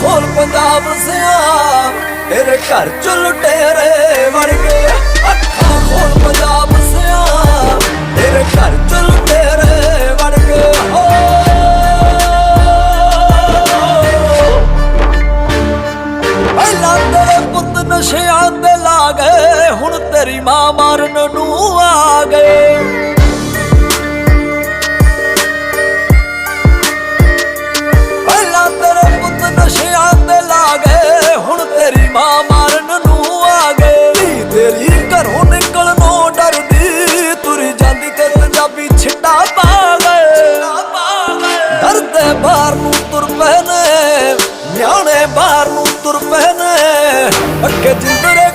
ਖੋਲ ਪੰਜਾਬ ਸਿਆ। ਤੇਰੇ ਘਰ ਚ ਲੁਟੇਰੇ ਵੜ ਗਏ। ਅੱਖਾਂ ਖੋਲ ਪੰਜਾਬ ਸਿਆ। ਤੇਰੇ ਘਰ ਚ ਲੁਟੇਰੇ ਵੜ ਗਏ। ਹੋ ਪਹਿਲਾਂ ਤੇਰੇ ਪੁੱਤ ਨਸ਼ਿਆਂ ਤੇ ਲਾ ਗਏ। ਹੁਣ ਤੇਰੀ ਮਾਂ ਮਾਰਨ ਨੂੰ ਆ ਗਏ। ਤੁਰ ਪੈਨੇ ਨਿਆਣੇ ਬਾਹਰ ਨੂੰ ਤੁਰ ਪੈਨੇ ਅੱਗੇ ਜਿੰਦਰੇ